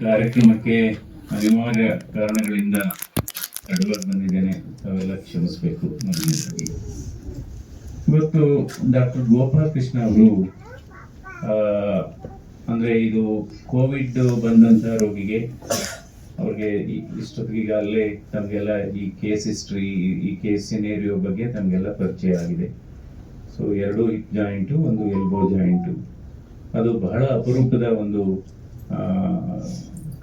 ಕಾರ್ಯಕ್ರಮಕ್ಕೆ ಅನಿವಾರ್ಯ ಕಾರಣಗಳಿಂದ ತಡವಾಗಿ ಬಂದಿದ್ದೇನೆ. ತಾವೆಲ್ಲ ಕ್ಷಮಿಸಬೇಕು. ಮೊದಲನೇದಾಗಿ ಇವತ್ತು ಡಾಕ್ಟರ್ ಗೋಪಾಲಕೃಷ್ಣ ಅವರು ಅಂದರೆ ಇದು ಕೋವಿಡ್ ಬಂದಂಥ ರೋಗಿಗೆ ಅವ್ರಿಗೆ ಇಷ್ಟೊತ್ತಿಗೆ ಅಲ್ಲೇ ತಮಗೆಲ್ಲ ಈ ಕೇಸ್ ಹಿಸ್ಟ್ರಿ, ಈ ಕೇಸ್ ಸಿನೇರಿಯೋ ಬಗ್ಗೆ ತಮಗೆಲ್ಲ ಪರಿಚಯ ಆಗಿದೆ. ಸೊ ಎರಡು ಹಿಪ್ ಜಾಯಿಂಟು ಒಂದು ಎಲ್ಬೋ ಜಾಯಿಂಟು ಅದು ಬಹಳ ಅಪರೂಪದ ಒಂದು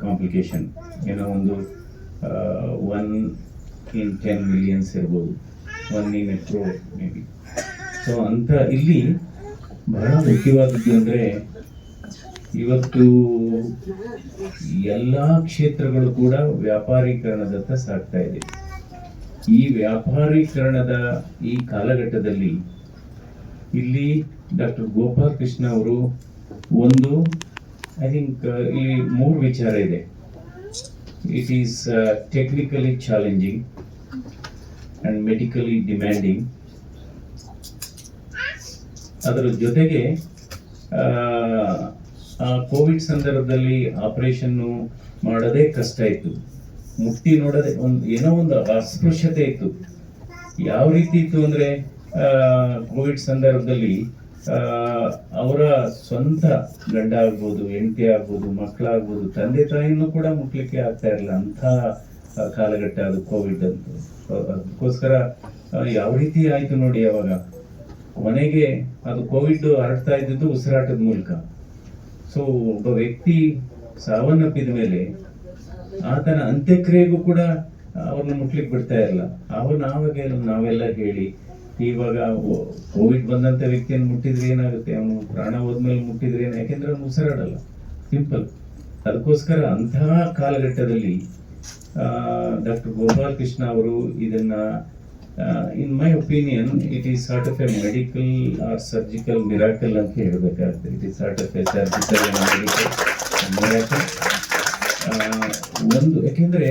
ಕಾಂಪ್ಲಿಕೇಶನ್ ಏನೋ ಒಂದು ಒನ್ ಇನ್ ಟೆನ್ ಮಿಲಿಯನ್ಸ್ ಇರ್ಬೋದು. One in a crore maybe so ಅಂತ ಇಲ್ಲಿ ಬಹಳ ಮುಖ್ಯವಾದದ್ದು ಅಂದರೆ, ಇವತ್ತು ಎಲ್ಲ ಕ್ಷೇತ್ರಗಳು ಕೂಡ ವ್ಯಾಪಾರೀಕರಣದತ್ತ ಸಾಗ್ತಾ ಇದೆ. ಈ ವ್ಯಾಪಾರೀಕರಣದ ಈ ಕಾಲಘಟ್ಟದಲ್ಲಿ ಇಲ್ಲಿ ಡಾಕ್ಟರ್ ಗೋಪಾಲಕೃಷ್ಣ ಅವರು ಒಂದು ಐ ಥಿಂಕ್ ಇಲ್ಲಿ ಮೂರು ವಿಚಾರ ಇದೆ. It is technically challenging and medically demanding ಅದರ ಜೊತೆಗೆ ಆ, ಕೋವಿಡ್ ಸಂದರ್ಭದಲ್ಲಿ ಆಪರೇಷನ್ನು ಮಾಡೋದೇ ಕಷ್ಟ ಇತ್ತು. ಮುಟ್ಟಿ ನೋಡೋದೇ ಒಂದು ಏನೋ ಒಂದು ಅಸ್ಪೃಶ್ಯತೆ ಇತ್ತು. ಯಾವ ರೀತಿ ಇತ್ತು ಅಂದ್ರೆ ಕೋವಿಡ್ ಸಂದರ್ಭದಲ್ಲಿ ಅವರ ಸ್ವಂತ ಗಂಡ ಆಗ್ಬೋದು, ಹೆಂಡತಿ ಆಗ್ಬೋದು ಮಕ್ಕಳಾಗ್ಬೋದು ತಂದೆ ತಾಯಿನೂ ಕೂಡ ಮುಟ್ಲಿಕ್ಕೆ ಆಗ್ತಾ ಇರಲಿಲ್ಲ. ಅಂಥ ಕಾಲಘಟ್ಟ ಅದು ಕೋವಿಡ್ ಅಂತ. ಅದಕ್ಕೋಸ್ಕರ ಯಾವ ರೀತಿ ಆಯ್ತು ನೋಡಿ ಅವಾಗ. ಕೊನೆಗೆ ಅದು ಕೋವಿಡ್ ಹರಡ್ತಾ ಇದ್ದಿದ್ದು ಉಸಿರಾಟದ ಮೂಲಕ. ಸೊ ಒಬ್ಬ ವ್ಯಕ್ತಿ ಸಾವನ್ನಪ್ಪಿದ ಮೇಲೆ ಆತನ ಅಂತ್ಯಕ್ರಿಯೆಗೂ ಕೂಡ ಅವ್ರನ್ನ ಮುಟ್ಲಿಕ್ಕೆ ಬಿಡ್ತಾ ಇರಲ್ಲ ಅವ್ರು ಆವಾಗ ನಾವೆಲ್ಲ ಹೇಳಿ ಇವಾಗ ಕೋವಿಡ್ ಬಂದಂತ ವ್ಯಕ್ತಿಯನ್ನು ಮುಟ್ಟಿದ್ರೆ ಏನಾಗುತ್ತೆ? ಅವನು ಪ್ರಾಣ ಹೋದ್ಮೇಲೆ ಮುಟ್ಟಿದ್ರೆ ಏನು? ಯಾಕೆಂದ್ರೆ ಅವನು ಉಸಿರಾಡಲ್ಲ. ಸಿಂಪಲ್ ಅದಕ್ಕೋಸ್ಕರ ಅಂತಹ ಕಾಲಘಟ್ಟದಲ್ಲಿ ಡಾಕ್ಟರ್ ಗೋಪಾಲ್ ಕೃಷ್ಣ ಅವರು ಇದನ್ನ in my opinion it is sort of a medical or surgical miracle ಅಂತ ಹೇಳಬೇಕಾಗುತ್ತೆ. It is sort of a surgical miracle ಒಂದು, ಯಾಕೆಂದ್ರೆ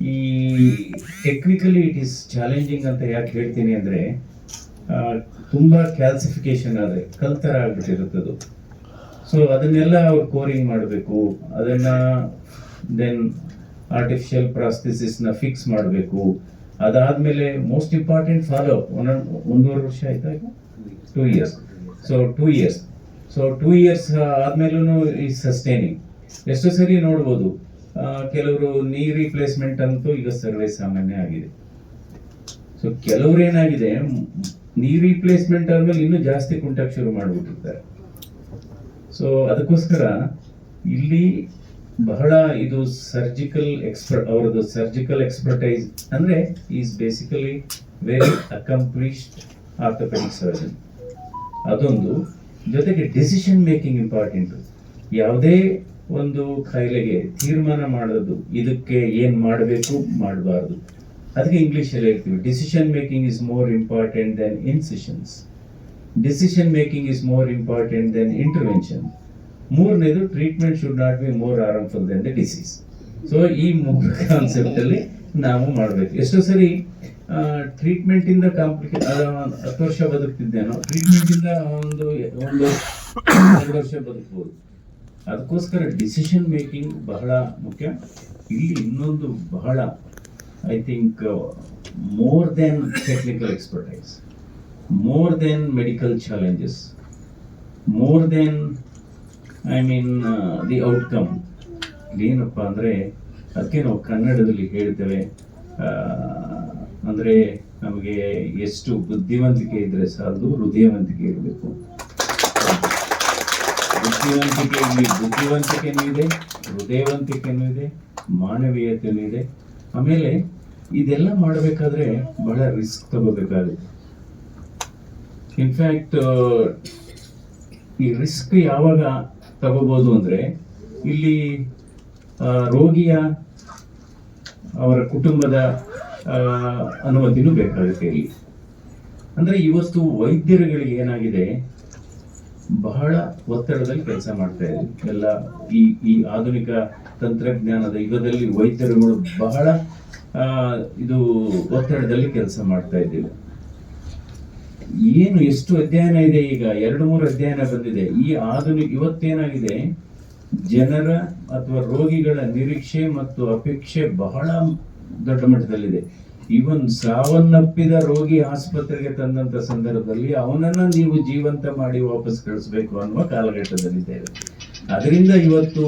ಈ ಟೆಕ್ನಿಕಲಿ ಇಟ್ ಈಸ್ ಚಾಲೆಂಜಿಂಗ್ ಅಂತ ಯಾಕೆ ಹೇಳ್ತೀನಿ ಅಂದರೆ ತುಂಬ ಕ್ಯಾಲ್ಸಿಫಿಕೇಶನ್ ಆದರೆ ಕಲ್ತರ ಆಗ್ಬಿಟ್ಟಿರುತ್ತದು. ಸೊ ಅದನ್ನೆಲ್ಲ ಅವ್ರು ಕೋರಿಂಗ್ ಮಾಡಬೇಕು. ಅದನ್ನ ದೆನ್ ಆರ್ಟಿಫಿಷಿಯಲ್ ಪ್ರಾಸ್ಥೆಸಿಸ್ನ ಫಿಕ್ಸ್ ಮಾಡಬೇಕು. ಅದಾದಮೇಲೆ ಮೋಸ್ಟ್ ಇಂಪಾರ್ಟೆಂಟ್ ಫಾಲೋ ಒಂದೊಂದು ಒಂದೂವರೆ ವರ್ಷ ಆಯ್ತಾ two years so two years so two years ಆದಮೇಲೂ ಈ ಸಸ್ಟೈನಿಂಗ್ ಎಷ್ಟು ಸರಿ ನೋಡ್ಬೋದು. ಕೆಲವರು ನೀ ರಿಪ್ಲೇಸ್ಮೆಂಟ್ ಅಂತೂ ಈಗ ಸರ್ವೇ ಸಾಮಾನ್ಯ ಆಗಿದೆ. ಸೊ ಕೆಲವ್ರು ಏನಾಗಿದೆ ನೀ ರಿಪ್ಲೇಸ್ಮೆಂಟ್ ಆದ್ಮೇಲೆ ಇನ್ನೂ ಜಾಸ್ತಿ ಕುಂಟಕ್ಕೆ ಶುರು ಮಾಡಿಬಿಟ್ಟಿರ್ತಾರೆ. ಸೊ ಅದಕ್ಕೋಸ್ಕರ ಇಲ್ಲಿ ಬಹಳ ಇದು ಸರ್ಜಿಕಲ್ ಎಕ್ಸ್ಪರ್ಟ್ ಅವರದ್ದು ಸರ್ಜಿಕಲ್ ಎಕ್ಸ್ಪರ್ಟೈಸ್ ಅಂದ್ರೆ is basically very accomplished orthopaedic surgeon ಅದೊಂದು ಜೊತೆಗೆ ಡಿಸಿಷನ್ ಮೇಕಿಂಗ್ ಇಂಪಾರ್ಟೆಂಟ್ ಯಾವುದೇ ಒಂದು ಕಾಯಿಲೆಗೆ ತೀರ್ಮಾನ ಮಾಡೋದು, ಇದಕ್ಕೆ ಏನ್ ಮಾಡಬೇಕು? ಮಾಡಬಾರ್ದು. ಅದಕ್ಕೆ ಇಂಗ್ಲಿಷಲ್ಲಿ ಹೇಳ್ತೀವಿ. Decision making is more important than incisions decision making is more important than intervention ಮೂರನೇದು treatment should not be more harmful than the disease so ಈ ಮೂರು ಕಾನ್ಸೆಪ್ಟ್ ಅಲ್ಲಿ ನಾವು ಮಾಡಬೇಕು. ಎಷ್ಟೋ ಸರಿ ಟ್ರೀಟ್ಮೆಂಟ್ ಇಂದ ಕಾಂಪ್ಲಿಕೇ ಹತ್ತು ವರ್ಷ ಬದುಕ್ತಿದ್ದೇನೋ ಟ್ರೀಟ್ಮೆಂಟ್ ಇಂದ ಒಂದು ಒಂದು ಎರಡು ವರ್ಷ ಬದುಕಬಹುದು ಅದಕ್ಕೋಸ್ಕರ ಡಿಸಿಷನ್ ಮೇಕಿಂಗ್ ಬಹಳ ಮುಖ್ಯ. ಇಲ್ಲಿ ಇನ್ನೊಂದು ಬಹಳ I think more than technical expertise more than medical challenges more than I mean the outcome ಏನಪ್ಪ ಅಂದರೆ, ಅದಕ್ಕೆ ನಾವು ಕನ್ನಡದಲ್ಲಿ ಹೇಳ್ತೇವೆ ಅಂದರೆ ನಮಗೆ ಎಷ್ಟು ಬುದ್ಧಿವಂತಿಕೆ ಇದ್ರೆ ಸಾಲದು, ಹೃದಯವಂತಿಕೆ ಇರಬೇಕು. ಬುದ್ಧಿವಂತಿಕೆ ಬುದ್ಧಿವಂತಿಕೆನೂ ಇದೆ, ಹೃದಯವಂತಿಕೆನೂ ಇದೆ, ಮಾನವೀಯತೆನೂ ಇದೆ. ಆಮೇಲೆ ಇದೆಲ್ಲ ಮಾಡಬೇಕಾದ್ರೆ ಬಹಳ ರಿಸ್ಕ್ ತಗೋಬೇಕಾಗುತ್ತೆ. ಇನ್ಫ್ಯಾಕ್ಟ್ ಈ ರಿಸ್ಕ್ ಯಾವಾಗ ತಗೋಬಹುದು ಅಂದ್ರೆ ಇಲ್ಲಿ ರೋಗಿಯ ಅವರ ಕುಟುಂಬದ ಅನುಮತಿನೂ ಬೇಕಾಗುತ್ತೆ ಇಲ್ಲಿ. ಅಂದ್ರೆ ಇವತ್ತು ವೈದ್ಯರುಗಳಿಗೆ ಏನಾಗಿದೆ? ಬಹಳ ಒತ್ತಡದಲ್ಲಿ ಕೆಲಸ ಮಾಡ್ತಾ ಇದೆ ಎಲ್ಲ ಈ ಈ ಆಧುನಿಕ ತಂತ್ರಜ್ಞಾನದ ಯುಗದಲ್ಲಿ ವೈದ್ಯರುಗಳು ಬಹಳ ಇದು ಒತ್ತಡದಲ್ಲಿ ಕೆಲಸ ಮಾಡ್ತಾ ಇದ್ದೀವಿ. ಏನು, ಎಷ್ಟು ಅಧ್ಯಯನ ಇದೆ ಈಗ? ಎರಡು, ಮೂರು ಅಧ್ಯಯನ ಬಂದಿದೆ. ಈ ಆಧುನಿಕ ಇವತ್ತೇನಾಗಿದೆ? ಜನರ ಅಥವಾ ರೋಗಿಗಳ ನಿರೀಕ್ಷೆ ಮತ್ತು ಅಪೇಕ್ಷೆ ಬಹಳ ದೊಡ್ಡ ಮಟ್ಟದಲ್ಲಿದೆ. ಇವನ್ ಸಾವನ್ನಪ್ಪಿದ ರೋಗಿ ಆಸ್ಪತ್ರೆಗೆ ತಂದಂತ ಸಂದರ್ಭದಲ್ಲಿ ಅವನನ್ನ ನೀವು ಜೀವಂತ ಮಾಡಿ ವಾಪಸ್ ಕಳಿಸ್ಬೇಕು ಅನ್ನುವ ಕಾಲಘಟ್ಟದಲ್ಲಿದ್ದೇವೆ. ಅದರಿಂದ ಇವತ್ತು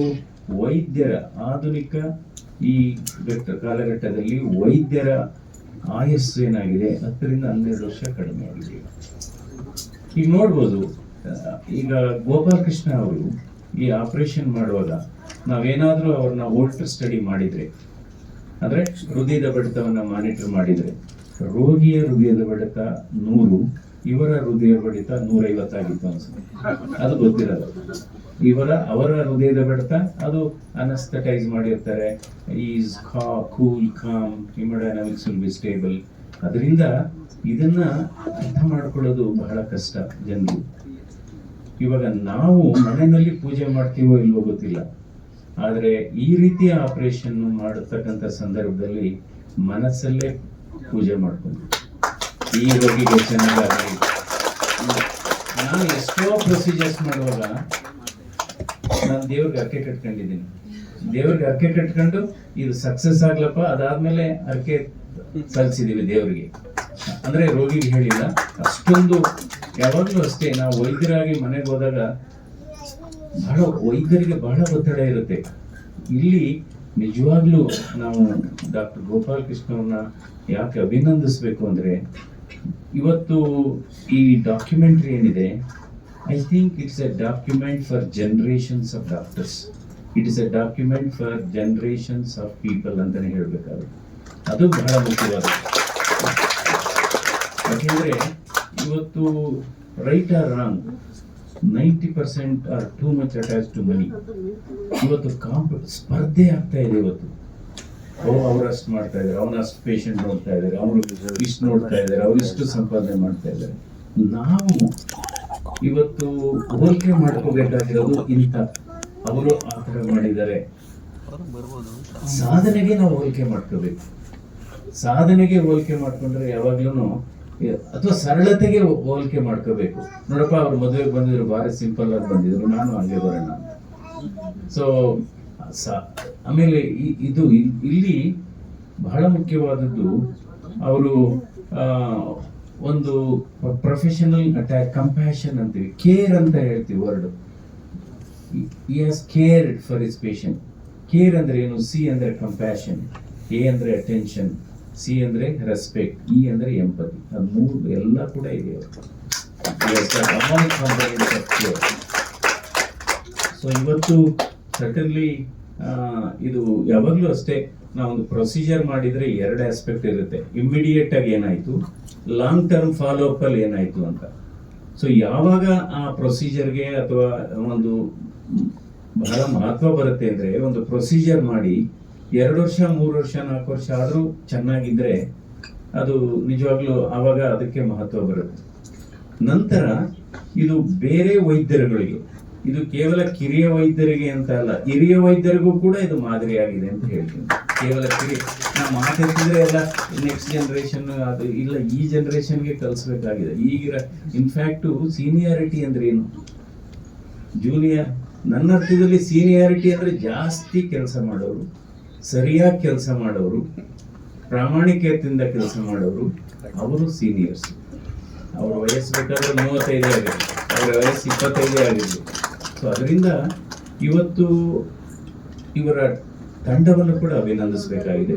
ವೈದ್ಯರ ಆಧುನಿಕ ಈ ಘಟ್ಟ ಕಾಲಘಟ್ಟದಲ್ಲಿ ವೈದ್ಯರ ಆಯಸ್ಸು ಏನಾಗಿದೆ? ಹತ್ತರಿಂದ ಹನ್ನೆರಡು ವರ್ಷ ಕಡಿಮೆ ಆಗಿದೆ. ಈಗ ನೋಡ್ಬೋದು, ಈಗ ಗೋಪಾಲಕೃಷ್ಣ ಅವರು ಈ ಆಪರೇಷನ್ ಮಾಡುವಾಗ ನಾವೇನಾದ್ರೂ ಅವ್ರನ್ನ ಓಲ್ಟ್ ಸ್ಟಡಿ ಮಾಡಿದ್ರೆ ಅಂದ್ರೆ ಹೃದಯದ ಬಡಿತವನ್ನ ಮಾನಿಟರ್ ಮಾಡಿದ್ರೆ. ರೋಗಿಯ ಹೃದಯದ ಬಡಿತ ನೂರು, ಇವರ ಹೃದಯ ಬಡಿತ ನೂರೈವತ್ತಾಗಿತ್ತು ಅನ್ಸುತ್ತೆ. ಅದು ಗೊತ್ತಿರಲ್ಲ. ಇವರ, ಅವರ ಹೃದಯದ ಬಡಿತ, ಅದು ಅನಸ್ತಟೈಸ್ ಮಾಡಿರ್ತಾರೆ. Is ಖಾ cool calm haemodynamics will be stable ಅದರಿಂದ ಇದನ್ನ ಅರ್ಥ ಮಾಡ್ಕೊಳ್ಳೋದು ಬಹಳ ಕಷ್ಟ ಜನರು ಇವಾಗ ನಾವು ಮನೆಯಲ್ಲಿ ಪೂಜೆ ಮಾಡ್ತೀವೋ ಇಲ್ವೋ ಗೊತ್ತಿಲ್ಲ. ಆದರೆ ಈ ರೀತಿಯ ಆಪರೇಷನ್ ಮಾಡತಕ್ಕಂಥ ಸಂದರ್ಭದಲ್ಲಿ ಮನಸ್ಸಲ್ಲೇ ಪೂಜೆ ಮಾಡ್ಕೊಂಡು. ಈ ರೋಗಿಗೆ ಚೆನ್ನಾಗಿ ನಾನು ಎಷ್ಟೋ ಪ್ರೊಸೀಜರ್ಸ್ ಮಾಡುವಾಗ ನಾನು ದೇವ್ರಿಗೆ ಅರ್ಕೆ ಕಟ್ಕೊಂಡಿದ್ದೀನಿ. ದೇವ್ರಿಗೆ ಅರ್ಕೆ ಕಟ್ಕೊಂಡು ಇದು ಸಕ್ಸಸ್ ಆಗ್ಲಪ್ಪ, ಅದಾದ್ಮೇಲೆ ಅರ್ಕೆ ಸಲ್ಲಿಸಿದೀವಿ ದೇವರಿಗೆ. ಅಂದ್ರೆ ರೋಗಿಗೆ ಹೇಳಿಲ್ಲ, ಅಷ್ಟೊಂದು ಯಾವಾಗ್ಲೂ ಅಷ್ಟೇ, ನಾವು ವೈದ್ಯರಾಗಿ ಮನೆಗೆ ಹೋದಾಗ ಬಹಳ ವೈದ್ಯರಿಗೆ ಬಹಳ ಒತ್ತಡ ಇರುತ್ತೆ. ಇಲ್ಲಿ ನಿಜವಾಗ್ಲೂ ನಾವು ಡಾಕ್ಟರ್ ಗೋಪಾಲ್ ಕೃಷ್ಣ ಯಾಕೆ ಅಭಿನಂದಿಸ್ಬೇಕು ಅಂದ್ರೆ, ಇವತ್ತು ಈ ಡಾಕ್ಯುಮೆಂಟ್ರಿ ಏನಿದೆ I think it's a document for generations of doctors it is a document for generations of people ಅಂತಾನೆ ಹೇಳ್ಬೇಕಾದ್ರೆ ಅದು ಬಹಳ ಮುಖ್ಯವಾದ ಯಾಕೆಂದ್ರೆ, ಇವತ್ತು right or wrong ninety percent are too much attach to money ಇವತ್ತು ಕಾಂಪ್ ಸ್ಪರ್ಧೆ ಆಗ್ತಾ ಇದೆ ಇವತ್ತು. ಓ ಅವ್ರಷ್ಟು ಮಾಡ್ತಾ ಇದ್ದಾರೆ ಅವನ ಅಷ್ಟು ಪೇಷಂಟ್ ನೋಡ್ತಾ ಇದ್ದಾರೆ ಅವರು ಇಷ್ಟು ನೋಡ್ತಾ ಇದ್ದಾರೆ ಅವ್ರು ಇಷ್ಟು ಸಂಪಾದನೆ ಮಾಡ್ತಾ ಇದ್ದಾರೆ ನಾವು ಇವತ್ತು ಹೋಲಿಕೆ ಮಾಡ್ಕೋಬೇಕಾಗಿರೋದು ಇಂಥ. ಅವರು ಆ ಥರ ಮಾಡಿದ್ದಾರೆ. ಸಾಧನೆಗೆ ನಾವು ಹೋಲಿಕೆ ಮಾಡ್ಕೋಬೇಕು. ಸಾಧನೆಗೆ ಹೋಲಿಕೆ ಮಾಡ್ಕೊಂಡ್ರೆ ಯಾವಾಗ್ಲೂ ಅಥವಾ ಸರಳತೆಗೆ ಹೋಲಿಕೆ ಮಾಡ್ಕೋಬೇಕು. ನೋಡಪ್ಪ, ಅವ್ರು ಮದುವೆಗೆ ಬಂದಿದ್ರು, ಭಾರಿ ಸಿಂಪಲ್ ಆಗಿ ಬಂದಿದ್ರು, ನಾನು ಹಂಗೆ ಬರೋಣ ಸೊ, ಆಮೇಲೆ ಇದು ಇಲ್ಲಿ ಬಹಳ ಮುಖ್ಯವಾದದ್ದು, ಅವರು ಒಂದು ಪ್ರೊಫೆಷನಲ್ ಅಟ್ಯಾಕ್ ಕಂಪ್ಯಾಷನ್ ಅಂತೀವಿ ಕೇರ್ ಅಂತ ಹೇಳ್ತೀವಿ word care for is patient care ಅಂದ್ರೆ ಏನು? ಸಿ ಅಂದ್ರೆ ಕಂಪ್ಯಾಷನ್ ಎ ಅಂದ್ರೆ ಅಟೆನ್ಷನ್ ಸಿ ಅಂದ್ರೆ ರೆಸ್ಪೆಕ್ಟ್ ಇ ಅಂದ್ರೆ ಎಂಪತಿ ಅದು ಮೂರು ಎಲ್ಲ ಕೂಡ ಇದೆ ಸೊ ಇವತ್ತು ಸಟನ್ಲಿ ಇದು ಯಾವಾಗಲೂ ಅಷ್ಟೇ ನಾವೊಂದು ಪ್ರೊಸೀಜರ್ ಮಾಡಿದ್ರೆ ಎರಡು ಆಸ್ಪೆಕ್ಟ್ ಇರುತ್ತೆ. ಇಮಿಡಿಯೇಟ್ ಆಗಿ ಏನಾಯ್ತು? ಲಾಂಗ್ ಟರ್ಮ್ ಫಾಲೋ ಅಪ್ ಅಲ್ಲಿ ಏನಾಯ್ತು ಅಂತ. ಸೊ ಯಾವಾಗ ಆ ಪ್ರೊಸೀಜರ್ಗೆ ಅಥವಾ ಒಂದು ಬಹಳ ಮಹತ್ವ ಬರುತ್ತೆ ಅಂದ್ರೆ ಒಂದು ಪ್ರೊಸೀಜರ್ ಮಾಡಿ ಎರಡು ವರ್ಷ, ಮೂರು ವರ್ಷ, ನಾಲ್ಕು ವರ್ಷ ಆದರೂ ಚೆನ್ನಾಗಿದ್ರೆ ಅದು ನಿಜವಾಗ್ಲೂ ಆವಾಗ ಅದಕ್ಕೆ ಮಹತ್ವ ಬರುತ್ತೆ. ನಂತರ ಇದು ಬೇರೆ ವೈದ್ಯರುಗಳಿಗೆ, ಇದು ಕೇವಲ ಕಿರಿಯ ವೈದ್ಯರಿಗೆ ಅಂತ ಅಲ್ಲ, ಹಿರಿಯ ವೈದ್ಯರಿಗೂ ಕೂಡ ಇದು ಮಾದರಿಯಾಗಿದೆ ಅಂತ ಹೇಳ್ತೀನಿ. ಕೇವಲ ಕಿರಿ ನಾವು ಮಾತಾಡ್ತಿದ್ರೆ ಎಲ್ಲ ನೆಕ್ಸ್ಟ್ ಜನರೇಷನ್ ಅದು ಇಲ್ಲ, ಈ ಜನರೇಷನ್ಗೆ ಕಲಿಸ್ಬೇಕಾಗಿದೆ. ಈಗ ಇನ್ಫ್ಯಾಕ್ಟು ಸೀನಿಯಾರಿಟಿ ಅಂದ್ರೆ ಏನು? ಜೂನಿಯರ್ ನನ್ನ ಅರ್ಥದಲ್ಲಿ ಸೀನಿಯಾರಿಟಿ ಅಂದ್ರೆ ಜಾಸ್ತಿ ಕೆಲಸ ಮಾಡೋರು. ಸರಿಯಾಗಿ ಕೆಲಸ ಮಾಡೋರು, ಪ್ರಾಮಾಣಿಕತೆಯಿಂದ ಕೆಲಸ ಮಾಡೋರು, ಅವರು ಸೀನಿಯರ್ಸ್ ಅವರ ವಯಸ್ಸು ಬೇಕಾದ್ರೆ ಮೂವತ್ತೈದೇ ಆಗಿರಲಿ, ಅವರ ವಯಸ್ಸು ಇಪ್ಪತ್ತೈದೇ ಆಗಿರಲಿ. ಸೊ ಅದರಿಂದ ಇವತ್ತು ಇವರ ತಂಡವನ್ನು ಕೂಡ ಅಭಿನಂದಿಸಬೇಕಾಗಿದೆ.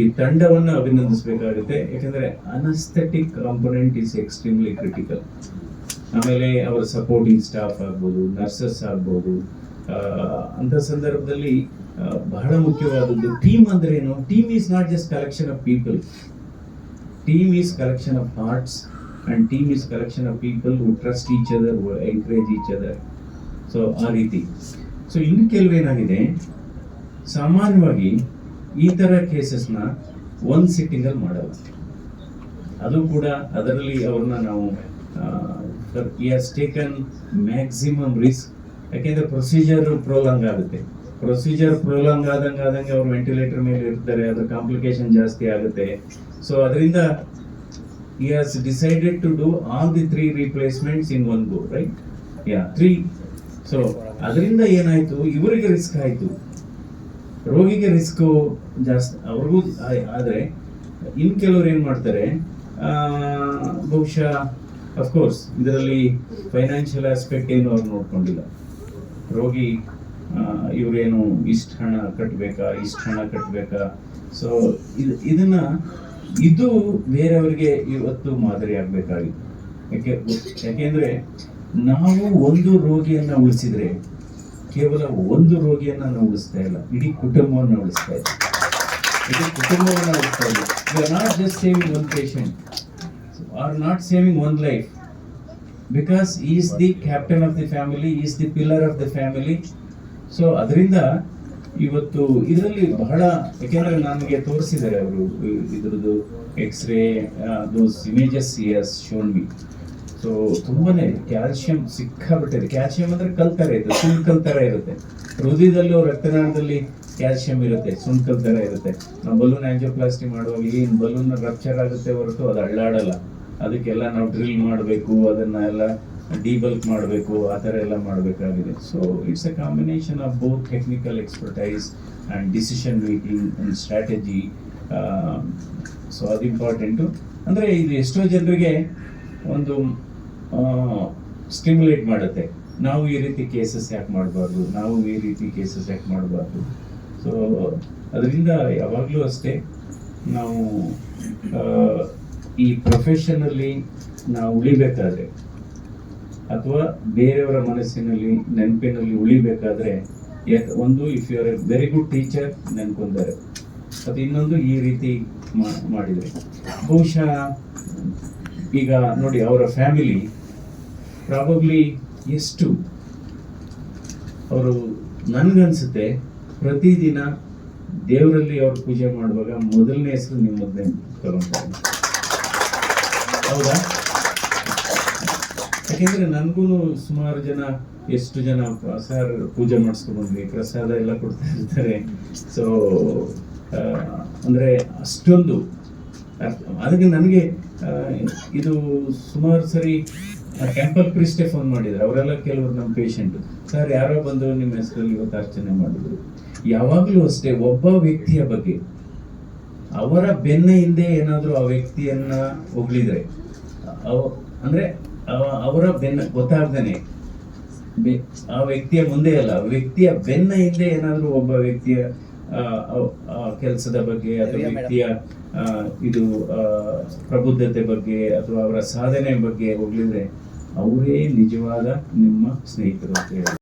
ಈ ತಂಡವನ್ನು ಅಭಿನಂದಿಸಬೇಕಾಗುತ್ತೆ, ಯಾಕಂದ್ರೆ anaesthetic component is extremely critical ಆಮೇಲೆ ಅವರ ಸಪೋರ್ಟಿಂಗ್ ಸ್ಟಾಫ್ ಆಗ್ಬೋದು ನರ್ಸಸ್ ಆಗ್ಬೋದು ಅಂತ ಸಂದರ್ಭದಲ್ಲಿ ಬಹಳ ಮುಖ್ಯವಾದದ್ದು ಟೀಮ್ ಅಂದ್ರೆ ಏನು? Team is not just collection of people team is collection of hearts and team is collection of people who trust each other encourage each other so ಆ ರೀತಿ. ಸೊ ಇನ್ನು ಕೆಲವೇನಾಗಿದೆ? ಸಾಮಾನ್ಯವಾಗಿ ಈ ಥರ ಕೇಸಸ್ನ ಒಂದು ಸಿಟ್ಟಿಂಗಲ್ಲಿ ಮಾಡಲ್ಲ ಅದು ಕೂಡ ಅದರಲ್ಲಿ ಅವ್ರನ್ನ ನಾವು ಟೇಕನ್ ಮ್ಯಾಕ್ಸಿಮಮ್ ರಿಸ್ಕ್ ಯಾಕೆಂದ್ರೆ ಪ್ರೊಸೀಜರ್ ಪ್ರೋಲಾಂಗ್ ಆಗುತ್ತೆ? ಪ್ರೊಸೀಜರ್ ಪ್ರೋಲಾಂಗ್ ಆದಂಗೆ ಆದಂಗೆ ಅವ್ರು ವೆಂಟಿಲೇಟರ್ ಮೇಲೆ ಇರ್ತಾರೆ ಅದ್ರ ಕಾಂಪ್ಲಿಕೇಶನ್ ಜಾಸ್ತಿ ಆಗುತ್ತೆ. ಸೊ ಅದರಿಂದ he has decided to do all the three replacements in one go, right? Yeah, three. So ಅದರಿಂದ ಏನಾಯ್ತು? ಇವರಿಗೆ ರಿಸ್ಕ್ ಆಯ್ತು. ರೋಗಿಗೆ ರಿಸ್ಕ್ ಜಾಸ್ತಿ ಅವ್ರಿಗೂ ಆದರೆ ಇನ್ ಕೆಲವ್ರು ಏನು ಮಾಡ್ತಾರೆ? ಬಹುಶಃ ಅಫ್ಕೋರ್ಸ್ ಇದರಲ್ಲಿ ಫೈನಾನ್ಷಿಯಲ್ ಆಸ್ಪೆಕ್ಟ್ ಏನು ಅವ್ರು ನೋಡ್ಕೊಂಡಿಲ್ಲ. ರೋಗಿ ಇವರೇನು ಇಷ್ಟು ಹಣ ಕಟ್ಟಬೇಕಾ ಇಷ್ಟು ಹಣ ಕಟ್ಟಬೇಕಾ ಸೊ ಇದು, ಇದನ್ನ, ಇದು ಬೇರೆಯವರಿಗೆ ಇವತ್ತು ಮಾದರಿ ಆಗ್ಬೇಕಾಗಿತ್ತು. ಯಾಕೆ, ಯಾಕೆಂದ್ರೆ, ನಾವು ಒಂದು ರೋಗಿಯನ್ನ ಉಳಿಸಿದ್ರೆ, ಕೇವಲ ಒಂದು ರೋಗಿಯನ್ನ ನಾವು ಉಳಿಸ್ತಾ ಇಲ್ಲ, ಇಡೀ ಕುಟುಂಬವನ್ನ ಉಳಿಸ್ತಾ ಇಲ್ಲ. ಇಡೀ ಕುಟುಂಬವನ್ನ ಉಳಿಸ್ತಾ ಇಲ್ಲ. You are not just saving one patient are not saving one life because is the captain of the family is the pillar of the family so ಅದರಿಂದ ಇವತ್ತು ಇದರಲ್ಲಿ ಬಹಳ ಯಾಕೆಂದ್ರೆ ನನಗೆ ತೋರಿಸಿದ್ದಾರೆ ಅವರು, ಇದ್ರದ್ದು x ray those images as shown me so ತುಂಬಾನೇ ಕ್ಯಾಲ್ಸಿಯಂ ಸಿಕ್ಕಾಬಿಟ್ಟಿದೆ ಕ್ಯಾಲ್ಸಿಯಂ ಅಂದ್ರೆ ಕಲ್ತರ ಇದೆ ಸುಣ್ಕಲ್ ತರ ಇರುತ್ತೆ. ಹೃದಯದಲ್ಲೂ ರಕ್ತನಾಳದಲ್ಲಿ ಕ್ಯಾಲ್ಸಿಯಂ ಇರುತ್ತೆ ಸುಣ್ಕಲ್ ತರ ಇರುತ್ತೆ. ನಾವು ಬಲೂನ್ ಆಂಜಿಯೋಪ್ಲಾಸ್ಟಿ ಮಾಡುವಾಗ ಏನು ಬಲೂನ್ ರಪ್ಚರ್ ಆಗುತ್ತೆ ಹೊರತು ಅದು ಅಳ್ಳಾಡಲ್ಲ. ಅದಕ್ಕೆಲ್ಲ ನಾವು ಡ್ರಿಲ್ ಮಾಡಬೇಕು, ಅದನ್ನ ಎಲ್ಲ ಡಿಬಲ್ಕ್ ಮಾಡಬೇಕು, ಆ ಥರ ಎಲ್ಲ ಮಾಡಬೇಕಾಗಿದೆ. So it's a combination of both technical expertise and decision making and strategy so ಅದು ಇಂಪಾರ್ಟೆಂಟು ಅಂದರೆ ಇದು ಎಷ್ಟೋ ಜನರಿಗೆ ಒಂದು ಸ್ಟಿಮ್ಯುಲೇಟ್ ಮಾಡುತ್ತೆ. ನಾವು ಈ ರೀತಿ ಕೇಸಸ್ ಯಾಕೆ ಮಾಡಬಾರ್ದು, ನಾವು ಈ ರೀತಿ ಕೇಸಸ್ ಯಾಕೆ ಮಾಡಬಾರ್ದು. ಸೊ ಅದರಿಂದ ಯಾವಾಗಲೂ ಅಷ್ಟೇ ನಾವು ಈ ಪ್ರೊಫೆಷನಲ್ಲಿ ನಾವು ಉಳಿಬೇಕಾದ್ರೆ ಅಥವಾ ಬೇರೆಯವರ ಮನಸ್ಸಿನಲ್ಲಿ, ನೆನಪಿನಲ್ಲಿ ಉಳಿಬೇಕಾದ್ರೆ ಯಾಕೆ ಒಂದು if you are a very good teacher ನೆನ್ಕೊಂತಾರೆ ಅದು ಇನ್ನೊಂದು ಈ ರೀತಿ ಮಾಡಿದರೆ. ಬಹುಶಃ ಈಗ ನೋಡಿ ಅವರ ಫ್ಯಾಮಿಲಿ ಪ್ರಾಬಬ್ಲಿ ಎಷ್ಟು ಅವರು ನನ್ಗನ್ಸುತ್ತೆ ಪ್ರತಿದಿನ ದೇವರಲ್ಲಿ ಅವ್ರು ಪೂಜೆ ಮಾಡುವಾಗ ಮೊದಲನೇ ಹೆಸರು ನಿಮ್ಮದನ್ನೇ ತಗೊಂತಾರೆ. ಹೌದಾ? ಯಾಕೆಂದ್ರೆ ನನಗೂ ಸುಮಾರು ಜನ, ಎಷ್ಟು ಜನ ಸರ್ ಪೂಜೆ ಮಾಡಿಸ್ಕೊಂಡು ಬಂದ್ವಿ ಪ್ರಸಾದ ಎಲ್ಲ ಕೊಡ್ತಾ ಇರ್ತಾರೆ. ಸೊ ಅಂದ್ರೆ ಅಷ್ಟೊಂದು ಅದಕ್ಕೆ ನನಗೆ ಇದು ಸುಮಾರು ಸರಿ ಟೆಂಪಲ್ ಪ್ರಿಸ್ಟೇ ಫೋನ್ ಮಾಡಿದ್ರು. ಅವರೆಲ್ಲ ಕೆಲವರು ನಮ್ಮ ಪೇಷಂಟ್ ಸರ್ ಯಾರೋ ಬಂದು ನಿಮ್ಮ ಹೆಸರಲ್ಲಿ ಇವತ್ತು ಅರ್ಚನೆ ಮಾಡಿದ್ರು. ಯಾವಾಗಲೂ ಅಷ್ಟೇ, ಒಬ್ಬ ವ್ಯಕ್ತಿಯ ಬಗ್ಗೆ. ಅವರ ಬೆನ್ನ ಹಿಂದೆ ಏನಾದರೂ ಆ ವ್ಯಕ್ತಿಯನ್ನ ಹೊಗಳಿದ್ರೆ ಅವ- ಅಂದ್ರೆ ಅವ- ಅವರ ಬೆನ್ನ ಗೊತ್ತಾಗ್ದೇನೆ ಆ ವ್ಯಕ್ತಿಯ ಮುಂದೆ ಅಲ್ಲ ವ್ಯಕ್ತಿಯ ಬೆನ್ನ ಹಿಂದೆ ಏನಾದರೂ ಒಬ್ಬ ವ್ಯಕ್ತಿಯ ಕೆಲಸದ ಬಗ್ಗೆ ಅಥವಾ ವ್ಯಕ್ತಿಯ ಇದು ಪ್ರಬುದ್ಧತೆ ಬಗ್ಗೆ ಅಥವಾ ಅವರ ಸಾಧನೆ ಬಗ್ಗೆ ಹೋಗ್ಲಿದ್ರೆ ಅವರೇ ನಿಜವಾದ ನಿಮ್ಮ ಸ್ನೇಹಿತರು ಅಂತ ಹೇಳಿ.